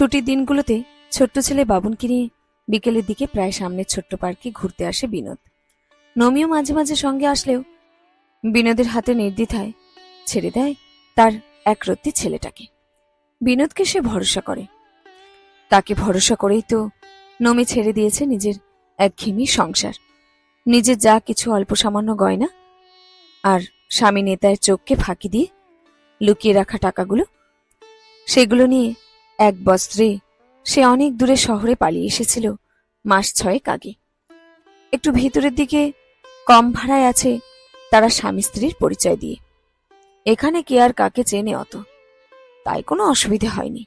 ছুটির দিনগুলোতে ছোট্ট ছেলে বাবুনকে নিয়ে বিকেলের দিকে প্রায় সামনের ছোট্ট পার্কে ঘুরতে আসে বিনোদ। নমিও মাঝে মাঝে সঙ্গে আসলেও বিনোদের হাতে নির্দ্বিধায় ছেড়ে দেয় তার একরত্তি ছেলেটাকে। বিনোদকে সে ভরসা করে। তাকে ভরসা করেই তো নমি ছেড়ে দিয়েছে নিজের একঘেয়েমি সংসার। নিজের যা কিছু অল্প সামান্য গয়না আর স্বামী নেতার চোখকে ফাঁকি দিয়ে লুকিয়ে রাখা টাকাগুলো, সেগুলো নিয়ে এক বস্ত্রে সে অনেক দূরে শহরে পালিয়ে এসেছিল, মাস ছয়েক আগে। একটু ভিতরের দিকে কম ভাড়ায় আছে তারা স্বামী স্ত্রীর পরিচয় দিয়ে। এখানে কে আর কাকে চেনে অত? তাই কোনো অসুবিধে হয়নি।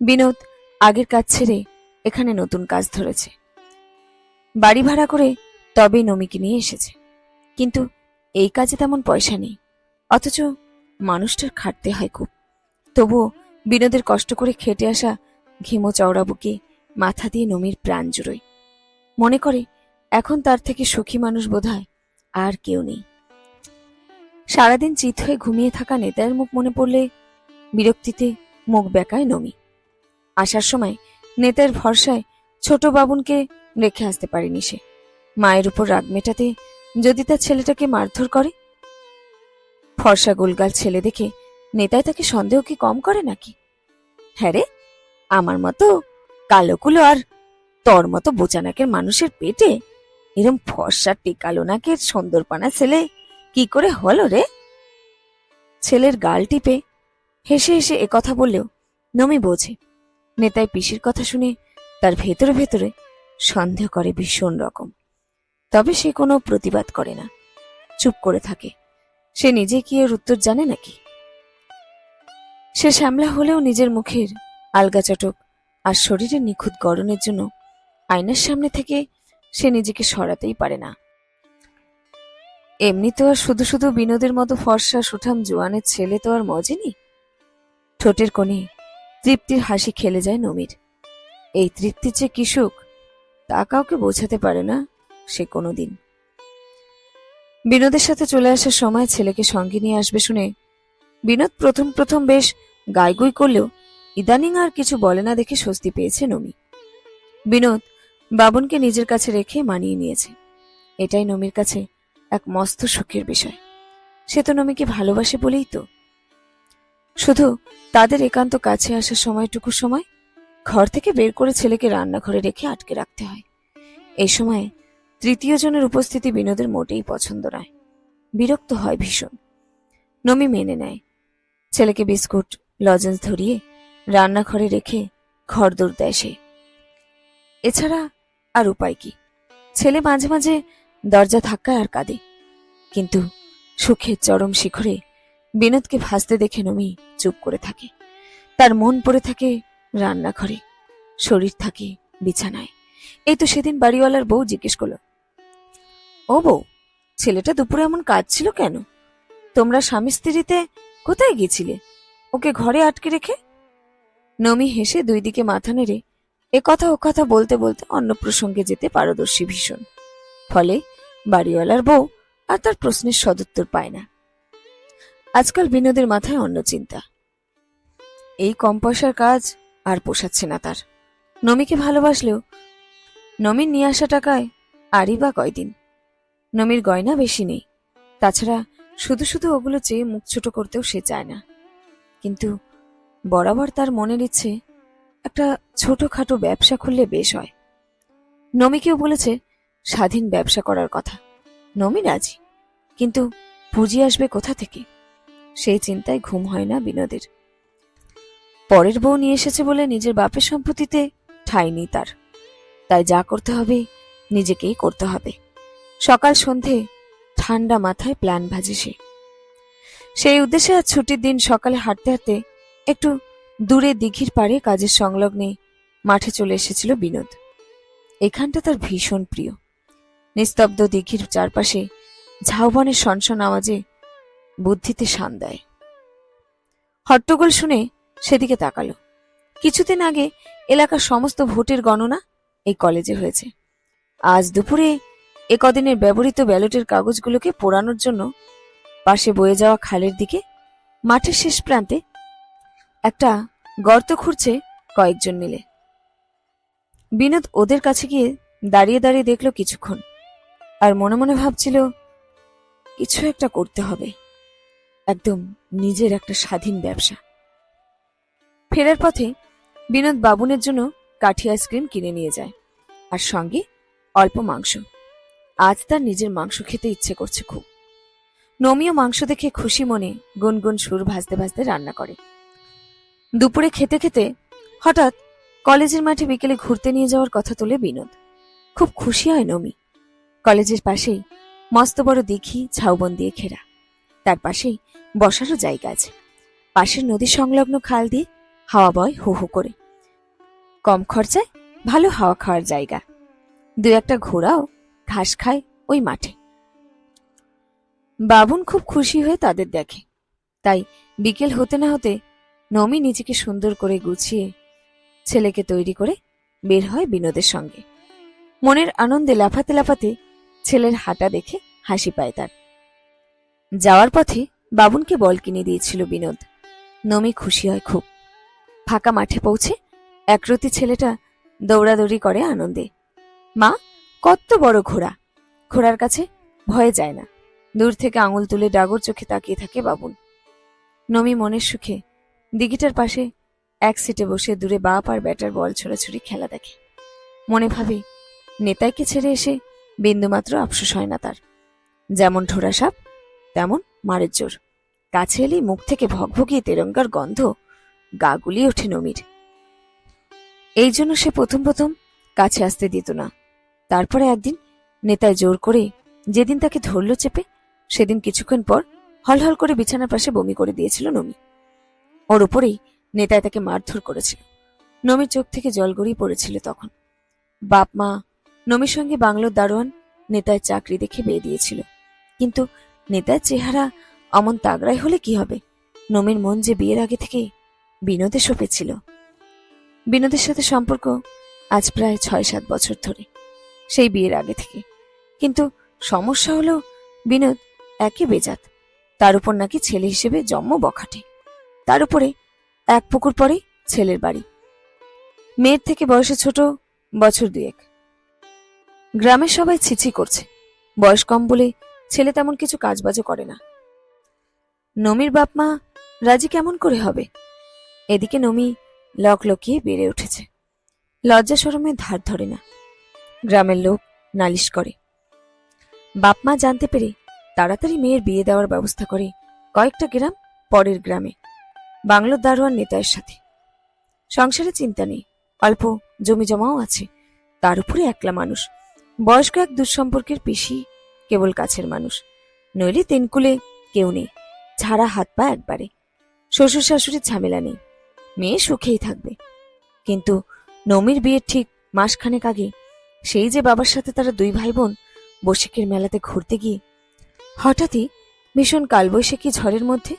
বিনোদ আগের কাজ ছেড়ে এখানে নতুন কাজ ধরেছে। বাড়ি ভাড়া করে তবেই নমিকে নিয়ে এসেছে। কিন্তু এই কাজে তেমন পয়সা নেই, অথচ মানুষটার খাটতে হয় খুব। তবুও বিনোদের কষ্ট করে খেটে আসা ঘিমো চওড়া বুকে মাথা দিয়ে নমির প্রাণ জুড়োয়। মনে করে, এখন তার থেকে সুখী মানুষ বোধহয় আর কেউ নেই। সারাদিন চিত হয়ে ঘুমিয়ে থাকা নেতার মুখ মনে পড়লে বিরক্তিতে মুখ বেকায় নমি। আসার সময় নেতার ভরসায় ছোট বাবুনকে রেখে আসতে পারেনি সে। মায়ের উপর রাগ মেটাতে যদি তার ছেলেটাকে মারধর করে? ফর্সা গোলগাল ছেলে দেখে নেতাই তাকে সন্দেহ কি কম করে নাকি? হ্যাঁ রে, আমার মতো কালোকুলো আর তোর মতো বোচানাকের মানুষের পেটে এরম ফর্সা টিকালো নাকের সুন্দরপানা ছেলে কি করে হলো রে? ছেলের গাল টিপে হেসে হেসে একথা বললেও নমি বোঝে। নেতাই পিসির কথা শুনে তার ভেতরে ভেতরে সন্দেহ করে ভীষণ রকম। তবে সে কোনো প্রতিবাদ করে না। চুপ করে থাকে। সে নিজে কি এর উত্তর জানে নাকি? সে শ্যামলা হলেও নিজের মুখের আলগা চটক আর শরীরের নিখুঁত গড়নের জন্য আয়নার সামনে থেকে সে নিজেকে সরাতেই পারে না। এমনি তো আর শুধু শুধু বিনোদের মতো ফর্সা, সুঠাম, জোয়ানের ছেলে তো আর মজেনি? ঠোঁটের কোণে তৃপ্তির হাসি খেলে যায় নমির। এই তৃপ্তির যে কি সুখ তা কাউকে বোঝাতে পারে না সে কোনোদিন। বিনোদের সাথে চলে আসার সময় ছেলেকে সঙ্গে নিয়ে আসবে শুনে বিনোদ প্রথম প্রথম বেশ গাইগুই করলেও ইদানিং আর কিছু বলে না দেখে স্বস্তি পেয়েছে নমি বিনোদ বাবনকে নিজের কাছে রেখে মানিয়ে নিয়েছে। এটাই নমির কাছে এক মস্ত সুখের বিষয়। সে তো নমিকে ভালোবাসে বলেই তো। শুধু তাদের একান্ত কাছে আসার সময়টুকু সময় ঘর থেকে বের করে ছেলেকে রান্নাঘরে রেখে আটকে রাখতে হয়। এই সময়ে তৃতীয় জনের উপস্থিতি বিনোদের মোটেই পছন্দ নয়। বিরক্ত হয় ভীষণ। নমি মেনে নেয়। ছেলেকে বিস্কুট, লজেন্স ধরিয়ে রান্নাঘরে রেখে ঘর দৌড় দেয় সে। এছাড়া আর উপায় কি? ছেলে মাঝে মাঝে দরজা ধাক্কায় আর কাঁদে। কিন্তু সুখের চরম শিখরে বিনোদকে ভাসতে দেখে নমি চুপ করে থাকে। তার মন পড়ে থাকে রান্নাঘরে, শরীর থাকে বিছানায়। এই তো সেদিন বাড়িওয়ালার বউ জিজ্ঞেস করল, ও বউ, ছেলেটা দুপুরে এমন কাজ ছিল কেন? তোমরা স্বামী স্ত্রীতে কোথায় গেছিলে ওকে ঘরে আটকে রেখে? নমি হেসে দুই দিকে মাথা নেড়ে এ কথা ও কথা বলতে বলতে অন্য প্রসঙ্গে যেতে পারদর্শী ভীষণ। ফলে বাড়িওয়ালার বউ আর তার প্রশ্নের সদুত্তর পায় না। আজকাল বিনোদের মাথায় অন্য চিন্তা। এই কম পয়সার কাজ আর পোষাচ্ছে না তার। নমিকে ভালোবাসলেও নমির নিয়ে আসা টাকায় আরই বা কয়দিন? নমির গয়না বেশি নেই। তাছাড়া শুধু শুধু ওগুলো চেয়ে মুখ ছোট করতেও সে চায় না। কিন্তু বরাবর তার মনের ইচ্ছে একটা ছোটখাটো ব্যবসা খুললে বেশ হয়। নমিকেও বলেছে, স্বাধীন ব্যবসা করার কথা। নমি রাজি, কিন্তু পুঁজি আসবে কোথা থেকে? সেই চিন্তায় ঘুম হয় না বিনোদের। পরের বউ নিয়ে এসেছে বলে নিজের বাপের সম্পত্তিতে ঠাঁই নেই তার। তাই যা করতে হবে, নিজেকেই করতে হবে। সকাল সন্ধে ঠান্ডা মাথায় প্ল্যান ভাজে সে। সেই উদ্দেশ্যে আজ ছুটির দিন সকালে হাঁটতে হাঁটতে একটু দূরে দিঘির পাড়ে কাজের সংলগ্নে মাঠে চলে এসেছিল বিনোদ। এখানটা তার ভীষণ প্রিয়। নিস্তব্ধ দিঘির চারপাশে ঝাউবনের সনসন আওয়াজে বুদ্ধিতে শান দেয়। হট্টগোল শুনে সেদিকে তাকালো। কিছুদিন আগে এলাকার সমস্ত ভোটের গণনা এই কলেজে হয়েছে। আজ দুপুরে এ কদিনের ব্যবহৃত ব্যালটের কাগজগুলোকে পোড়ানোর জন্য পাশে বয়ে যাওয়া খালের দিকে, মাঠের শেষ প্রান্তে একটা গর্ত খুঁড়ছে কয়েকজন মিলে। বিনোদ ওদের কাছে গিয়ে দাঁড়িয়ে দাঁড়িয়ে দেখল কিছুক্ষণ, আর মনে মনে ভাবছিল, কিছু একটা করতে হবে। একদম নিজের একটা স্বাধীন ব্যবসা। ফেরার পথে বিনোদ বাবুনের জন্য কাঠি আইসক্রিম কিনে নিয়ে যায়, আর সঙ্গে অল্প মাংস। আজ তার নিজের মাংস খেতে ইচ্ছে করছে খুব। নমিও মাংস দেখে খুশি মনে গুনগুন সুর ভাজতে ভাজতে রান্না করে। দুপুরে খেতে খেতে হঠাৎ কলেজের মাঠে বিকেলে ঘুরতে নিয়ে যাওয়ার কথা তোলে বিনোদ। খুব খুশি হয় নমি। কলেজের পাশেই মস্ত বড় দিঘি, ঝাউবন দিয়ে ঘেরা। তার পাশেই বসারও জায়গা আছে। পাশের নদী সংলগ্ন খাল দিয়ে হাওয়া বয় হু হু করে। কম খরচায় ভালো হাওয়া খাওয়ার জায়গা। দু একটা ঘোড়াও ঘাস খায় ওই মাঠে। বাবুন খুব খুশি হয়ে তাদের দেখে। তাই বিকেল হতে না হতে নমি নিজেকে সুন্দর করে গুছিয়ে ছেলেকে তৈরি করে বের হয় বিনোদের সঙ্গে। মনের আনন্দে লাফাতে লাফাতে ছেলের হাঁটা দেখে হাসি পায় তার। যাওয়ার পথে বাবুনকে বল কিনে দিয়েছিল বিনোদ। নমি খুশি হয় খুব। ফাঁকা মাঠে পৌঁছে একরতি ছেলেটা দৌড়াদৌড়ি করে আনন্দে। মা কত বড় ঘোড়া। ঘোড়ার কাছে ভয়ে যায় না। দূর থেকে আঙুল তুলে ডাগর চোখে তাকিয়ে থাকে বাবুন। নমি মনের সুখে দিঘিটার পাশে এক সিটে বসে দূরে বাপ আর ব্যাটার বল ছোড়াছুড়ি খেলা দেখে। মনে ভাবে, নেতাইকে ছেড়ে এসে বিন্দুমাত্র আফসোস হয় না তার। যেমন ঠোরা সাপ, তেমন মারের জোর। কাছে এলেই মুখ থেকে ভগভগিয়ে তেরঙ্গার গন্ধ গা ওঠে নমির। এই জন্য সে প্রথম প্রথম কাছে আসতে দিত না। তারপরে একদিন নেতায় জোর করে যেদিন তাকে ধরল চেপে, সেদিন কিছুক্ষণ পর হলহল করে বিছানার পাশে বমি করে দিয়েছিল নমি। ওর উপরেই নেতায় তাকে মারধর করেছিল। নমির চোখ থেকে জল গড়িয়ে পড়েছিল তখন। বাপ মা, নমির সঙ্গে বাংলোর দারোয়ান নেতায় চাকরি দেখে বিয়ে দিয়েছিল। কিন্তু নেতার চেহারা অমন তাগড়াই হলে কি হবে? নমির মন যে বিয়ের আগে থেকে বিনোদে সপেছিল। বিনোদের সাথে সম্পর্ক আজ প্রায় ছয় সাত বছর ধরে। সেই বিয়ের আগে থেকে। কিন্তু সমস্যা হলো, বিনোদ একে বেজাত। তার উপর নাকি ছেলে হিসেবে জন্ম বখাটে। তার উপরে এক পুকুর পরে ছেলের বাড়ি। মেয়ের থেকে বয়সে ছোট, বছর দুয়েক। গ্রামের সবাই ছিছি করছে। বয়স কম বলে ছেলে তেমন কিছু কাজবাজও করে না। নমির বাপ মা রাজি কেমন করে হবে? এদিকে নমি লক লকিয়ে বেড়ে উঠেছে। লজ্জা সরমে ধার ধরে না। গ্রামের লোক নালিশ করে। বাপ মা জানতে পেরে তাড়াতাড়ি মেয়ের বিয়ে দেওয়ার ব্যবস্থা করে কয়েকটা গ্রাম পরের গ্রামে, বাংলোর দারোয়ার নেতার সাথে। সংসারে চিন্তা নেই, অল্প জমি জমাও আছে, তার উপরে একলা মানুষ, বয়স্ক এক দুঃসম্পর্কের পিসি, কেবল কাছের মানুষ, নইলে তেনকুলে কেউ নেই, ছাড়া হাত পা একবারে। শ্বশুর শাশুড়ির ঝামেলা নেই, মেয়ে সুখেই থাকবে। কিন্তু নমির বিয়ের ঠিক মাসখানেক আগে সেই যে বাবার সাথে তারা দুই ভাই বোন বৈশাখের মেলাতে ঘুরতে গিয়ে হঠাৎই ভীষণ কালবৈশাখী ঝড়ের মধ্যে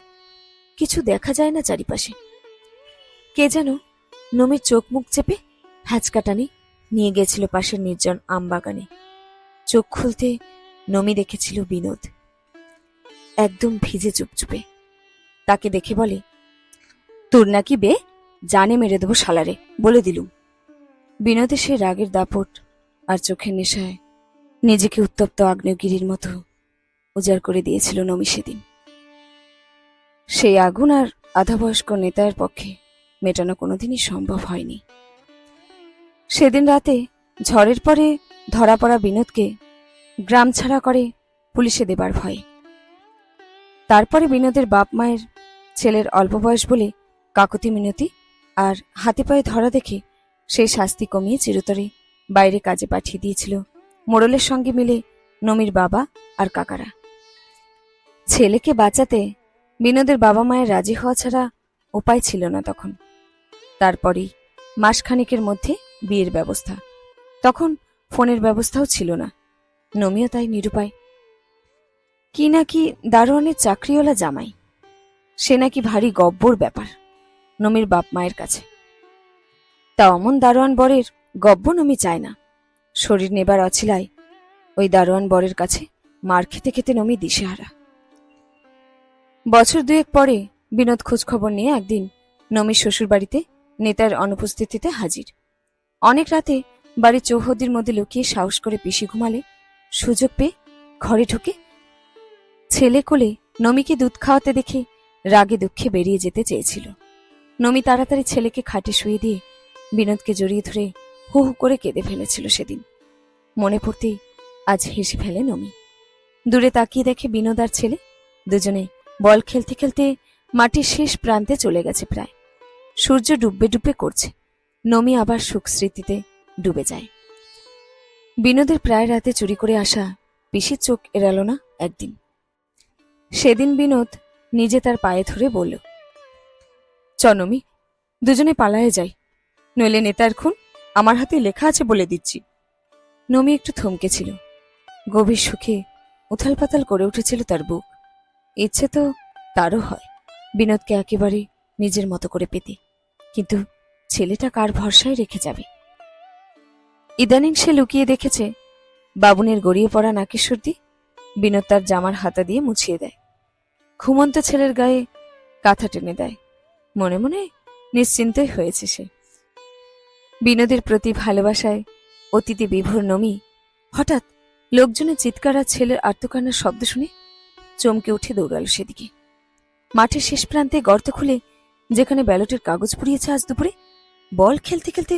কিছু দেখা যায় না চারিপাশে। কে যেন নমির চোখ মুখ চেপে হ্যাচকাটানি নিয়ে গেছিল পাশের নির্জন আমবাগানে। চোখ খুলতে নমি দেখেছিল বিনোদ। একদম ভিজে চুপচুপে। তাকে দেখে বলে, তোর নাকি বে? জানে মেরে দেবো শালারে, বলে দিলুম। বিনোদে সে রাগের দাপট আর চোখের নেশায় নিজেকে উত্তপ্ত আগ্নেয়গিরির মতো উজাড় করে দিয়েছিল নমি সেদিন। সেই আগুন আর আধাবয়স্ক নেতার পক্ষে মেটানো কোনোদিনই সম্ভব হয়নি। সেদিন রাতে ঝড়ের পরে ধরা পড়া বিনোদকে গ্রাম ছাড়া করে পুলিশে দেবার ভয়ে। তারপরে বিনোদের বাপ মায়ের ছেলের অল্প বয়স বলে কাকতি মিনতি আর হাতে পায়ে ধরা দেখে সেই শাস্তি কমিয়ে চিরতরে বাইরে কাজে পাঠিয়ে দিয়েছিল। মোড়লের সঙ্গে মিলে নমির বাবা আর কাকারা। ছেলেকে বাঁচাতে বিনোদের বাবা মায়ের রাজি হওয়া ছাড়া উপায় ছিল না তখন। তারপরেই মাসখানেকের মধ্যে বিয়ের ব্যবস্থা। তখন ফোনের ব্যবস্থাও ছিল না। নমিও তাই নিরুপায়, কি নাকি দারোয়ানের চাকরিওয়ালা জামাই? সে নাকি ভারী গব্বর ব্যাপার। নমির বাপ মায়ের কাছে, তা অমন দারোয়ান বরের গব্ব নমি চায় না। শরীর নেবার অছিলায় ওই দারোয়ান বরের কাছে মার খেতে খেতে নমি দিশেহারা। বছর দুয়েক পরে বিনোদ খোঁজখবর নিয়ে একদিন নমির শ্বশুর বাড়িতে নেতার অনুপস্থিতিতে হাজির। অনেক রাতে বাড়ির চৌহদ্দির মধ্যে লুকিয়ে সাহস করে পিসি ঘুমালে সুযোগ পেয়ে ঘরে ঢুকে ছেলে কোলে নমিকে দুধ খাওয়াতে দেখে রাগে দুঃখে বেরিয়ে যেতে চেয়েছিল। নমি তাড়াতাড়ি ছেলেকে খাটে শুয়ে দিয়ে বিনোদকে জড়িয়ে ধরে হু হু করে কেঁদে ফেলেছিল সেদিন। মনে পড়তেই আজ হেসে ফেলে নমি। দূরে তাকিয়ে দেখে বিনোদ আর ছেলে, দুজনে বল খেলতে খেলতে মাটির শেষ প্রান্তে চলে গেছে প্রায়। সূর্য ডুববে ডুববে করছে, নমি আবার সুখ স্মৃতিতে ডুবে যায়। বিনোদের প্রায় রাতে চুরি করে আসা পিসির চোখ এড়ালো না একদিন। সেদিন বিনোদ নিজে তার পায়ে ধরে বলল চনমি দুজনে পালায়ে যাই, নইলে নেতার খুন আমার হাতে লেখা আছে বলে দিচ্ছি। নমি একটু থমকেছিল গভীর সুখে উথাল পাতাল করে উঠেছিল তার বুক। ইচ্ছে তো তারও হয়, বিনোদকে একেবারে নিজের মতো করে পেতে। কিন্তু ছেলেটা কার ভরসায় রেখে যাবে? ইদানিং সে লুকিয়ে দেখেছে, বাবুনের গড়িয়ে পড়া নাকি সর্দি বিনোদ তার জামার হাতা দিয়ে মুছিয়ে দেয়। ঘুমন্ত ছেলের গায়ে কাঁথা টেনে দেয়। মনে মনে নিশ্চিন্তই হয়েছে সে। বিনোদের প্রতি ভালোবাসায় অতীতে বিভোর নমি। হঠাৎ লোকজনের চিৎকার আর ছেলের আত্মকান্নার শব্দ শুনে চমকে উঠে দৌড়ালো সেদিকে। মাঠের শেষ প্রান্তে গর্ত খুলে যেখানে ব্যালটের কাগজ পুড়িয়েছে আজ দুপুরে, বল খেলতে খেলতে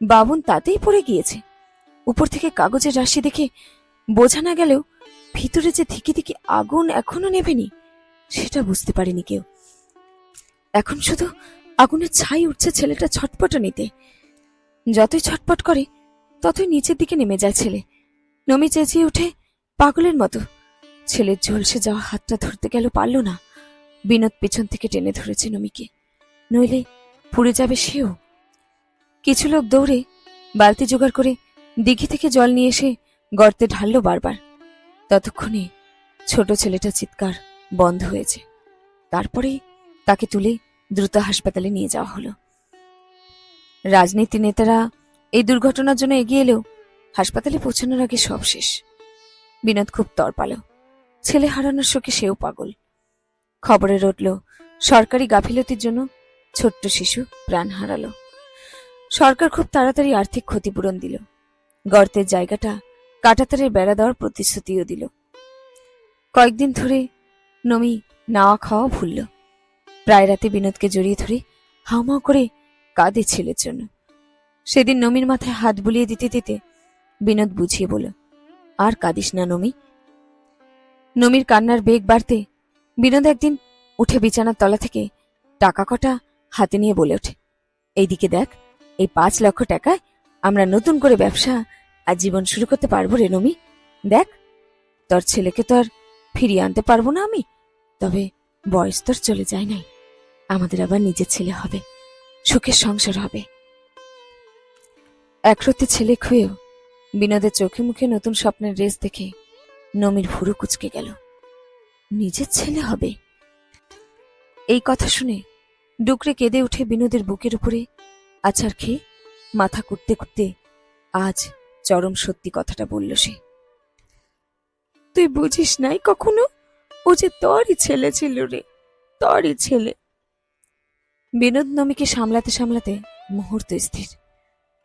বাবুন তাতেই পড়ে গিয়েছে। উপর থেকে কাগজের রাশি দেখে বোঝা না গেলেও ভিতরে যে ধিকে ধিকে আগুন এখনও নেভেনি, সেটা বুঝতে পারেনি কেউ। এখন শুধু আগুনের ছাই উঠছে ছেলেটা ছটপটানিতে যতই ছটপট করে, ততই নিচের দিকে নেমে যায় ছেলে। নমি চেঁচিয়ে উঠে পাগলের মতো। ছেলের ঝলসে যাওয়া হাতটা ধরতে গেল পারল না। বিনোদ পেছন থেকে টেনে ধরেছে নমিকে। নইলে পুড়ে যাবে সেও। কিছু লোক দৌড়ে বালতি জোগাড় করে দিঘি থেকে জল নিয়ে এসে গর্তে ঢাললো বারবার। ততক্ষণে ছোট ছেলেটা চিৎকার বন্ধ হয়েছে। তারপরে তাকে তুলে দ্রুত হাসপাতালে নিয়ে যাওয়া হলো। রাজনীতি নেতারা এই দুর্ঘটনার জন্য এগিয়ে এলেও হাসপাতালে পৌঁছানোর আগে সব শেষ। বিনোদ খুব তরপালো ছেলে হারানোর শোকে সেও পাগল। খবরে রটল, সরকারি গাফিলতির জন্য ছোট্ট শিশু প্রাণ হারালো। সরকার খুব তাড়াতাড়ি আর্থিক ক্ষতিপূরণ দিল। গর্তের জায়গাটা কাটাতারের বেড়া দেওয়ার প্রতিশ্রুতিও দিল। কয়েকদিন ধরে নমি, নাওয়া খাওয়া ভুলল। প্রায় রাতে বিনোদকে জড়িয়ে ধরে হাওমাও করে কাঁদে ছেলের জন্য। সেদিন নমির মাথায় হাত বুলিয়ে দিতে দিতে বিনোদ বুঝিয়ে বলল, আর কাঁদিস না নমি নমির কান্নার বেগ বাড়তে বিনোদ একদিন উঠে বিছানার তলা থেকে টাকা কটা হাতে নিয়ে বলে ওঠে, এইদিকে দেখ, এই পাঁচ লক্ষ টাকায় আমরা নতুন করে ব্যবসা আর জীবন শুরু করতে পারব রে নমি দেখ, তোর ছেলেকে তো আর ফিরিয়ে আনতে পারব না আমি, তবে বয়স তোর চলে যায় নাই, আমাদের আবার নিজের ছেলে হবে। সুখের সংসার হবে। একরত্তি ছেলে খুঁয়েও বিনোদের চোখে মুখে নতুন স্বপ্নের রেস দেখে নমির ভুরু কুচকে গেল। নিজের ছেলে হবে। এই কথা শুনে ডুকরে কেঁদে উঠে বিনোদের বুকের উপরে আছাড় খেয়ে মাথা কুটতে কুটতে আজ চরম সত্যি কথাটা বলল সে। তুই বুঝিস নাই কখনো? ও যে তরই ছেলে ছিল রে, তরই ছেলে। বিনোদ নমিকে সামলাতে সামলাতে মুহূর্ত স্থির।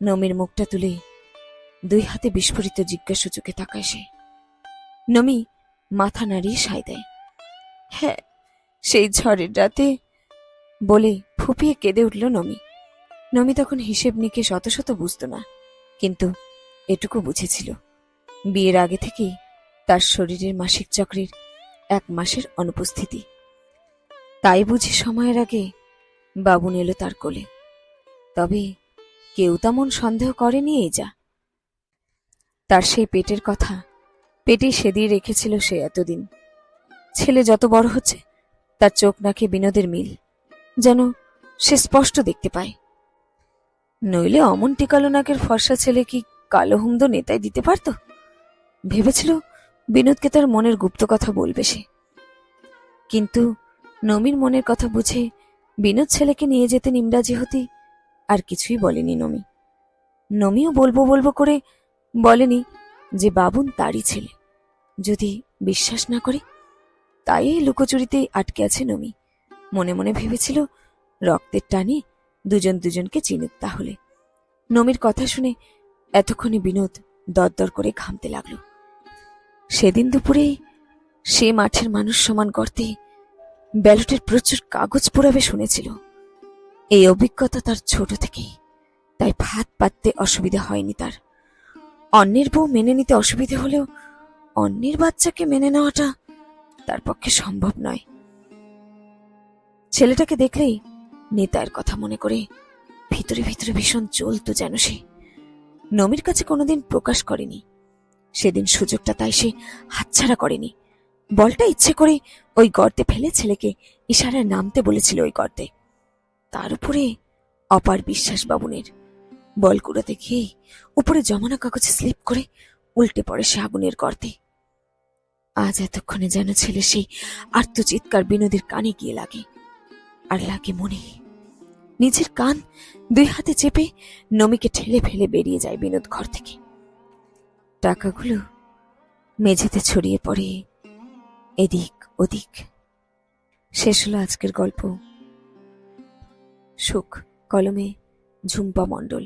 নমির মুখটা তুলে দুই হাতে বিস্ফোরিত জিজ্ঞাসু চোখে তাকায় সে। নমি মাথা নাড়িয়ে সায় দেয়। হ্যাঁ সেই ঝড়ের রাতে বলে ফুপিয়ে কেঁদে উঠল নমি। নমি তখন হিসেব নিকে শত শত বুঝত না, কিন্তু এটুকু বুঝেছিল। বিয়ের আগে থেকেই তার শরীরের মাসিক চক্রের এক মাসের অনুপস্থিতি। তাই বুঝি সময়ের আগে বাবুন এলো তার কোলে। তবে কেউ তেমন সন্দেহ করেনি এই যা। তার সেই পেটের কথা পেটেই সেদিয়ে রেখেছিল সে এতদিন। ছেলে যত বড় হচ্ছে, তার চোখ নাকে বিনোদের মিল, যেন সে স্পষ্ট দেখতে পায়। নইলে অমন টিকালো নাকের ফর্সা ছেলে কি কালো হুমদো নেতায় দিতে পারত? ভেবেছিল বিনোদকে তার মনের গুপ্ত কথা বলবে সে। কিন্তু নমির মনের কথা বুঝে বিনোদ ছেলেকে নিয়ে যেতে নিমরাজি হতে আর কিছুই বলেনি নমি। নমিও বলব বলব করে বলেনি যে বাবুন তারই ছেলে। যদি বিশ্বাস না করে, তাই এই লুকোচুরিতেই আটকে আছে নমি। মনে মনে ভেবেছিল, রক্তের টানে দুজন দুজনকে চিনুক তাহলে। নমির কথা শুনে এতক্ষণে বিনোদ দরদর করে ঘামতে লাগল। সেদিন দুপুরেই সে মাঠের মানুষ সমান গর্তে ব্যালটের প্রচুর কাগজ পোড়াবে শুনেছিল। এই অভিজ্ঞতা তার ছোট থেকেই, তাই ভাত পাততে অসুবিধা হয়নি তার। অন্যের বউ মেনে নিতে অসুবিধে হলেও অন্যের বাচ্চাকে মেনে নেওয়াটা তার পক্ষে সম্ভব নয়। ছেলেটাকে দেখলেই নেতার কথা মনে করে ভিতরে ভিতরে ভীষণ চলতো যেন সে। নমির কাছে কোনোদিন প্রকাশ করেনি। সেদিন সুযোগটা তাই সে হাতছাড়া করেনি। বলটা ইচ্ছে করে ওই গর্তে ফেলে ছেলেকে ইশারায় নামতে বলেছিল ওই গর্তে। তার উপরে অপার বিশ্বাস বাবুনের বল কুড়াতে গিয়ে উপরে জমানো কাগজে স্লিপ করে উল্টে পড়ে সে আগুনের গর্তে। আজ এতক্ষণে যেন ছেলে সেই আর্তচিৎকার বিনোদের কানে গিয়ে লাগে। আর লাগে মনে। নিজের কান দুই হাতে চেপে নমিকে ঠেলে ফেলে বেরিয়ে যায় বিনোদ ঘর থেকে। টাকাগুলো মেঝেতে ছড়িয়ে পড়ে এদিক ওদিক শেষ হলো আজকের গল্প। সুখ কলমে ঝুম্পা মণ্ডল।